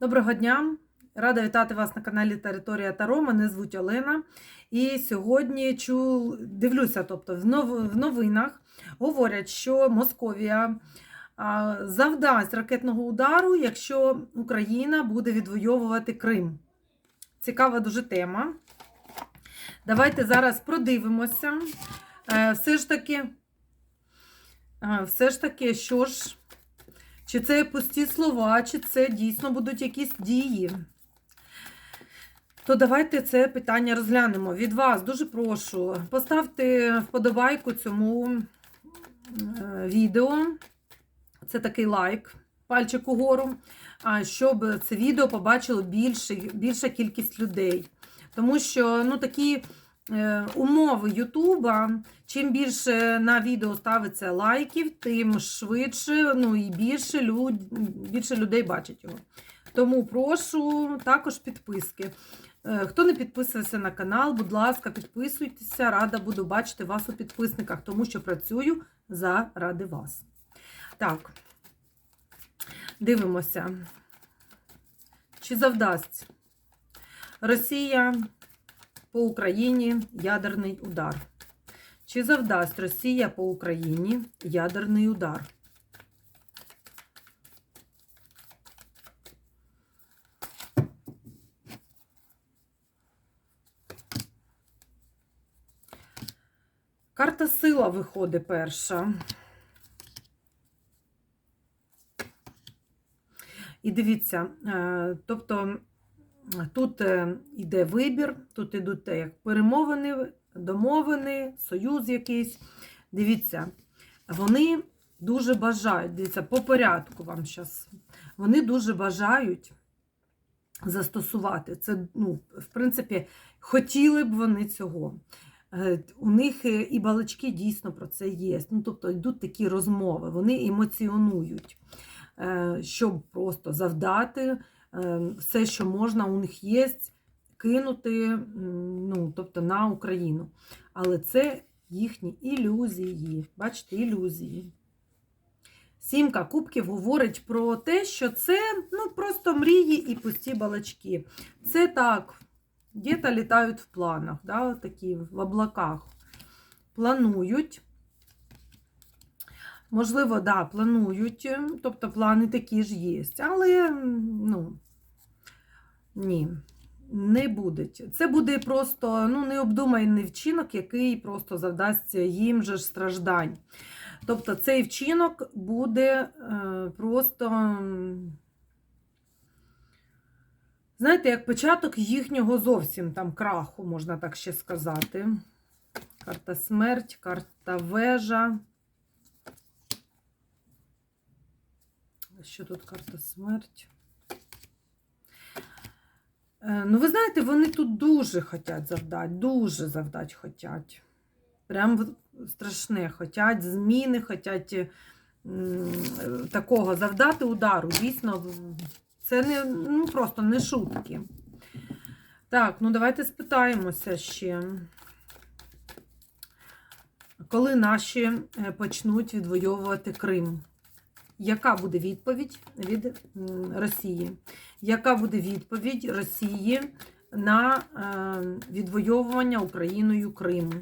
Доброго дня! Рада вітати вас на каналі Територія Таро. Мене звуть Олена. І сьогодні чу... дивлюся, тобто в, новинах говорять, що Московія завдасть ракетного удару, якщо Україна буде відвоювати Крим. Цікава дуже тема. Давайте зараз продивимося. Е, Все ж таки, все ж таки, що ж. Чи це пусті слова, чи це дійсно будуть якісь дії? То давайте це питання розглянемо. Від вас дуже прошу, поставте вподобайку цьому е, відео. Це такий лайк, пальчик угору, щоб це відео побачило більше, більша кількість людей. Тому що ну, такі умови Ютуба, чим більше на відео ставиться лайків, тим швидше ну і більше, люд, більше людей бачать його. Тому прошу також підписки. Е, Хто не підписувався на канал, будь ласка, підписуйтеся, рада буду бачити вас у підписниках, тому що працюю заради вас. Так, дивимося. Чи завдасть Росія по Україні ядерний удар? Чи завдасть Росія по Україні ядерний удар? Карта сила виходить перша. І дивіться, е, тобто тут йде вибір, тут йдуть як перемовини, домовини, союз якийсь. Дивіться, вони дуже бажають, дивіться, по порядку вам зараз. Вони дуже бажають застосувати. Це, ну, в принципі, хотіли б вони цього. Е, У них і балачки дійсно про це є. Ну, тобто йдуть такі розмови, вони емоціонують, е, щоб просто завдати е, все, що можна, у них є, кинути ну, тобто, на Україну. Але це їхні ілюзії. Бачите, ілюзії. Сімка кубків говорить про те, що це ну, просто мрії і пусті балачки. Це так, где-то літають в планах, да, такі в облаках. Планують. Можливо, да, планують, тобто плани такі ж є. Але, ну, ні, не будуть. Це буде просто ну, необдуманий вчинок, який просто завдасть їм же страждань. Тобто цей вчинок буде е, просто, знаєте, як початок їхнього зовсім там краху, можна так ще сказати. Карта смерть, карта вежа. Що тут карта смерть? Е, Ну, ви знаєте, вони тут дуже хочуть завдати, дуже завдати хочуть. Прям страшне, хочуть зміни, хочуть такого завдати удару. Дійсно, це не ну, просто не шутки. Так, ну давайте спитаємося ще. Коли наші е, почнуть відвоювати Крим? Яка буде відповідь від Росії? Яка буде відповідь Росії на відвоювання Україною Криму?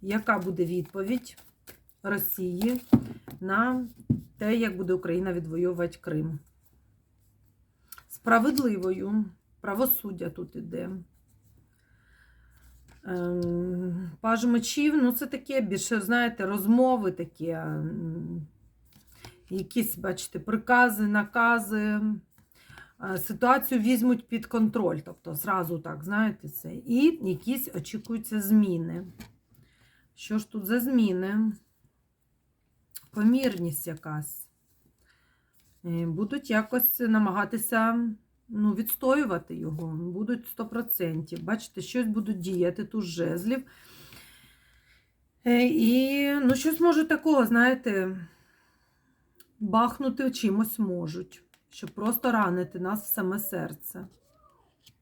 Яка буде відповідь Росії на те, як буде Україна відвоювати Крим? Справедливою. Правосуддя тут іде. Паж мечів, ну це таке більше, знаєте, розмови такі, якісь, бачите, прикази, накази. Ситуацію візьмуть під контроль, тобто, зразу так, знаєте, це. І якісь очікуються зміни. Що ж тут за зміни? Помірність якась. Будуть якось намагатися ну, відстоювати його. Будуть 100%. Бачите, щось будуть діяти тут жезлів. І, ну, щось може такого, знаєте, бахнути чимось можуть, щоб просто ранити нас в саме серце.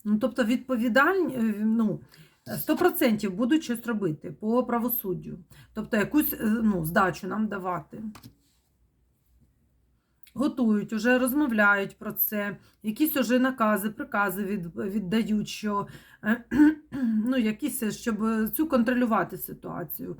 Ну, тобто, відповідальні, ну, 100% будуть щось робити по правосуддю. Тобто якусь ну, здачу нам давати. готують, уже розмовляють про це, якісь уже накази, прикази від, віддають, що е, ну, якісь, щоб цю контролювати ситуацію.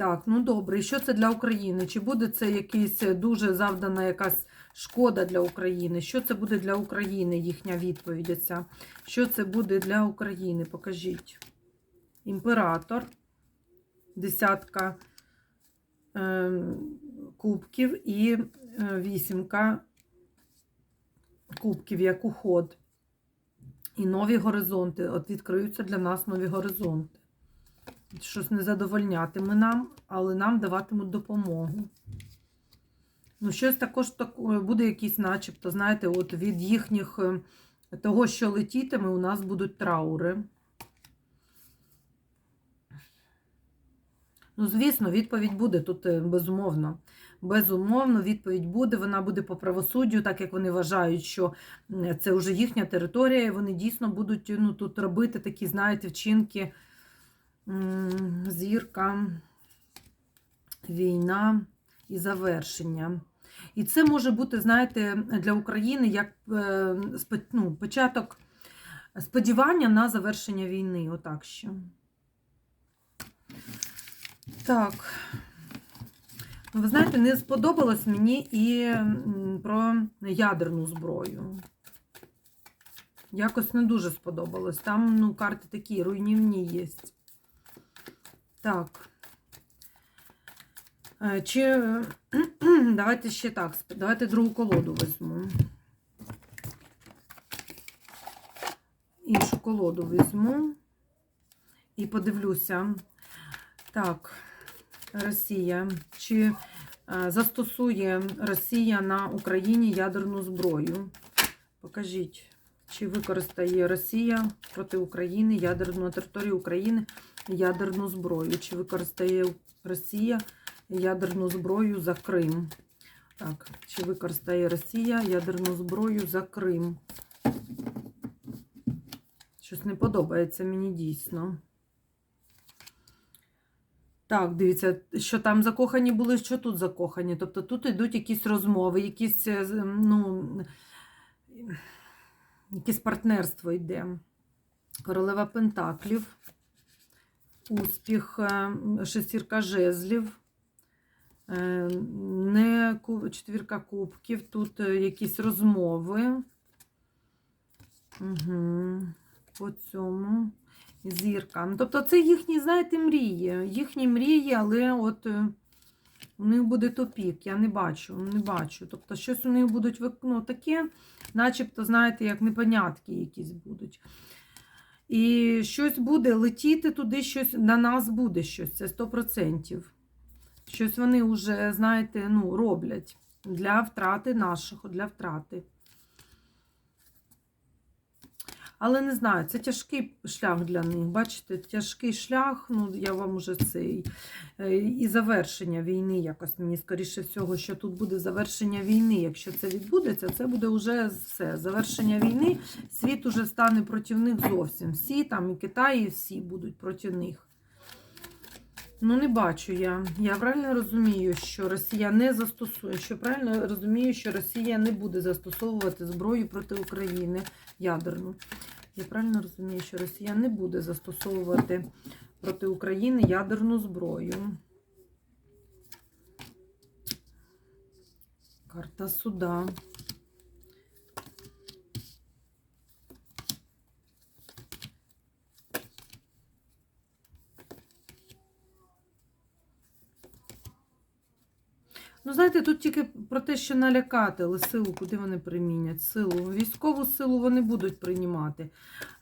Так, ну добре, і що це для України? Чи буде це якийсь дуже завдана якась шкода для України? Що це буде для України, їхня відповідь? оця? Що це буде для України? Покажіть. Імператор, десятка е, кубків і е, вісімка кубків, як уход. І нові горизонти. От відкриються для нас нові горизонти. Щось не задовольнятиме нам, але нам даватимуть допомогу. Ну, щось також так, буде якийсь, начебто, знаєте, от від їхніх е, того, що летітиме, у нас будуть траури. Ну, звісно, відповідь буде тут е, безумовно. Безумовно, відповідь буде. Вона буде по правосуддю, так як вони вважають, що це вже їхня територія, і вони дійсно будуть ну, тут робити такі, знаєте, вчинки. Зірка, війна і завершення. І це може бути, знаєте, для України як е, ну, початок сподівання на завершення війни. Отак ще. Так. Ну, Ви знаєте, не сподобалось мені і про ядерну зброю. Якось не дуже сподобалось. Там ну, карти такі руйнівні є. Так. Е, Чи давайте ще так, давайте другу колоду візьму. Іншу колоду візьму і подивлюся. Так, Росія. Чи е, застосує Росія на Україні ядерну зброю? Покажіть, чи використає Росія проти України ядерну на території України ядерну зброю? Чи використає Росія ядерну зброю за Крим? Так, чи використає Росія ядерну зброю за Крим? Щось не подобається мені дійсно. Так, дивіться, що там закохані були, що тут закохані. Тобто тут йдуть якісь розмови, якісь, е, ну, якесь партнерство йде. Королева Пентаклів, успіх, е, шестірка жезлів, е, не четвірка кубків, тут е, якісь розмови. Угу. По цьому. Зірка. Ну, тобто це їхні, знаєте, мрії. Їхні мрії, але от у них буде топік. Я не бачу, не бачу. Тобто щось у них будуть ну, таке, начебто, знаєте, як непонятки якісь будуть. І щось буде летіти туди, щось на нас буде щось, це 100%. Щось вони вже, знаєте, ну, роблять для втрати нашого, для втрати. Але не знаю, це тяжкий шлях для них. Бачите, тяжкий шлях, ну я вам уже цей. е, І завершення війни, якось мені скоріше всього, що тут буде завершення війни. Якщо це відбудеться, це буде вже все. Завершення війни, світ уже стане проти них зовсім. Всі там, і Китай, і всі будуть проти них. Ну, не бачу я. Я правильно розумію, що Росія не застосує, що правильно розумію, що Росія не буде застосовувати зброю проти України ядерну. Я правильно розумію, що Росія не буде застосовувати проти України ядерну зброю. Карта суда. Ну, знаєте, тут тільки про те, що налякати, але силу, куди вони примінять? Силу. Військову силу вони будуть приймати.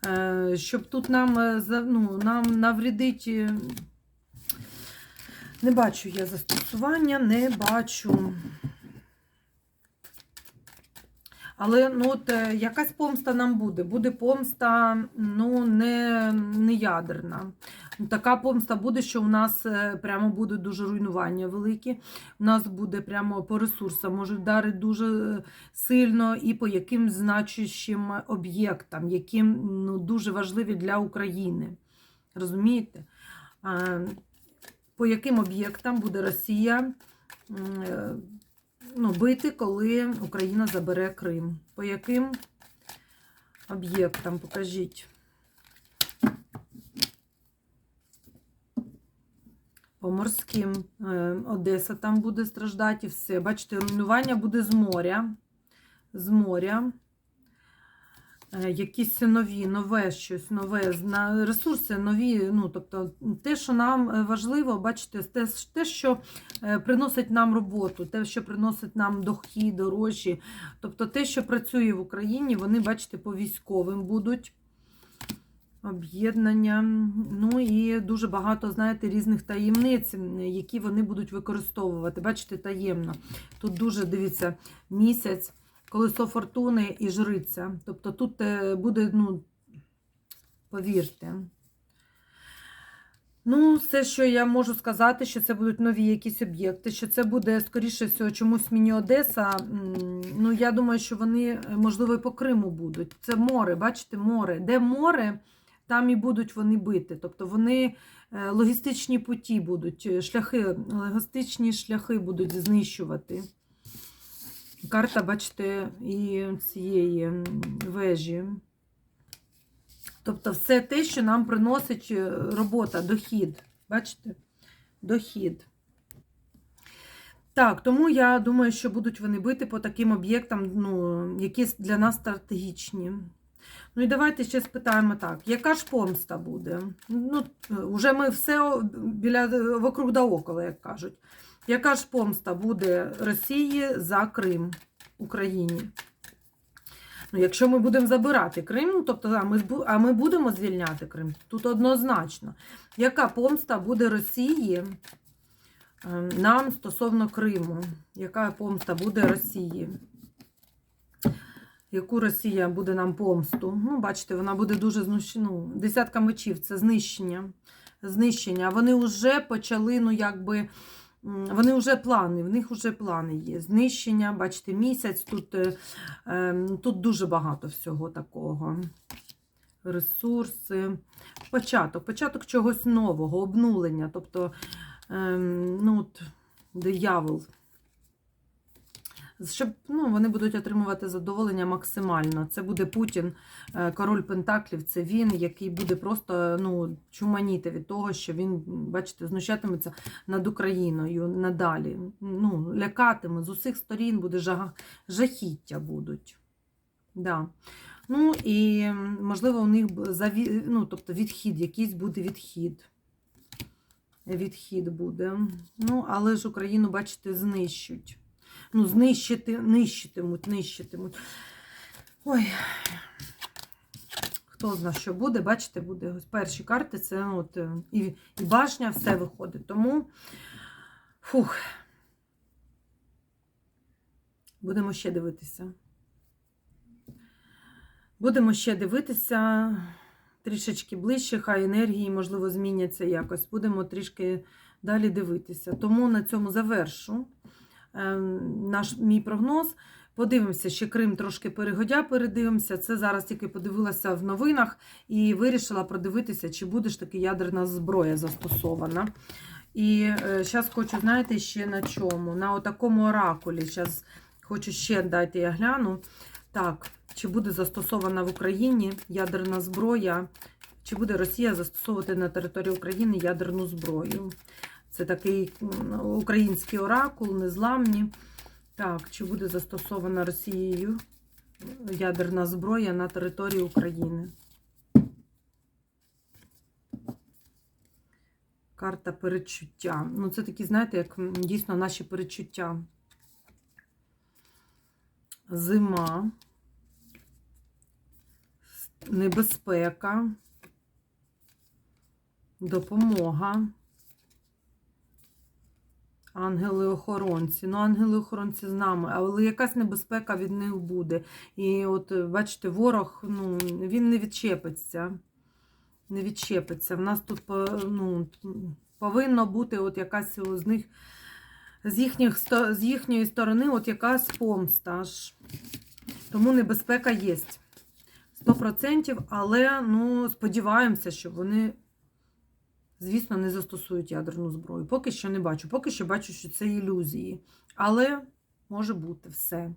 Е, щоб тут нам, е, ну, нам навредить. е, Не бачу я застосування, не бачу. Але ну, от, якась помста нам буде. Буде помста ну, не, не ядерна. Така помста буде, що у нас е, прямо буде дуже руйнування великі. У нас буде прямо по ресурсам, може вдарити дуже е, сильно і по яким значущим об'єктам, які ну, дуже важливі для України. Розумієте? По яким об'єктам буде Росія е, ну, бити, коли Україна забере Крим. По яким об'єктам покажіть? По морським е, Одеса там буде страждати і все. Бачите, руйнування буде з моря. З моря. Е, Якісь нові, нове щось, нове ресурси нові. Ну, тобто, те, що нам е, важливо, бачите, те, те, що приносить нам роботу, те, що приносить нам дохід, гроші. Тобто те, що працює в Україні, вони, бачите, по військовим будуть. Об'єднання, ну і дуже багато, знаєте, різних таємниць, які вони будуть використовувати. Бачите, таємно. Тут дуже дивіться місяць, колесо фортуни і жриця. Тобто тут е, буде, ну, повірте. Ну, все, що я можу сказати, що це будуть нові якісь об'єкти, що це буде, скоріше всього, чомусь мені Одеса. Ну, я думаю, що вони, е, можливо, і по Криму будуть. Це море, бачите, море. Де море, там і будуть вони бити. Тобто вони е, логістичні путі будуть, е, шляхи, логістичні шляхи будуть знищувати. Карта, бачите, і цієї вежі. Тобто все те, що нам приносить е, робота, дохід. Бачите? Дохід. Так, тому я думаю, що будуть вони бити по таким об'єктам, ну, які для нас стратегічні. Ну і давайте ще спитаємо так: яка ж помста буде? Ну, вже ми все біля вокруг да около, як кажуть. Яка ж помста буде Росії за Крим Україні? Ну, якщо ми будемо забирати Крим, ну, тобто, а ми, а ми будемо звільняти Крим, тут однозначно. Яка помста буде Росії е, нам стосовно Криму? Яка помста буде Росії? Яку Росія буде нам помсту? Ну, бачите, вона буде дуже знущена. Ну, десятка мечів це знищення. Знищення. Вони вже почали, ну, якби. Вони вже плани, в них вже плани є. Знищення, бачите, місяць. Тут, е, ем, тут дуже багато всього такого. Ресурси. Початок, початок чогось нового, обнулення. Тобто, ем, ну, от, диявол. Щоб ну, вони будуть отримувати задоволення максимально. Це буде Путін, е, король Пентаклів, це він, який буде просто ну, чуманіти від того, що він, бачите, знущатиметься над Україною надалі. Ну, лякатиме з усіх сторін буде жага, жахіття будуть. Да. Ну і можливо, у них заві... ну, тобто відхід, якийсь буде відхід. Відхід буде. Ну, але ж Україну, бачите, знищуть. Ну, знищити, нищитимуть, нищитимуть. Ой. Хто знає, що буде, бачите, буде. Ось перші карти це от, е, і, і башня, все виходить. Тому фух. Будемо ще дивитися. Будемо ще дивитися трішечки ближче, хай енергії, можливо, зміняться якось. Будемо трішки далі дивитися. Тому на цьому завершу наш мій прогноз. Подивимося, ще Крим трошки перегодя, передивимося. Це зараз тільки подивилася в новинах і вирішила продивитися, чи буде ж таки ядерна зброя застосована. І зараз хочу, знаєте, ще на чому? На отакому оракулі. Зараз хочу ще дайте я гляну. Так, чи буде застосована в Україні ядерна зброя, чи буде Росія застосовувати на території України ядерну зброю? Це такий український оракул, незламні. Так, чи буде застосована Росією ядерна зброя на території України? Карта перечуття. Ну, це такі, знаєте, як дійсно наші перечуття. Зима, небезпека, допомога. Ангели-охоронці. Ну, ангели-охоронці з нами, але якась небезпека від них буде. І от, бачите, ворог, ну, він не відчепиться. Не відчепиться. В нас тут по- ну, повинно бути от якась з них, з, їхніх, з їхньої сторони, от якась помста. аж. Тому небезпека є. 100%, але ну, сподіваємося, що вони звісно, не застосують ядерну зброю. Поки що не бачу. Поки що бачу, що це ілюзії. Але може бути все.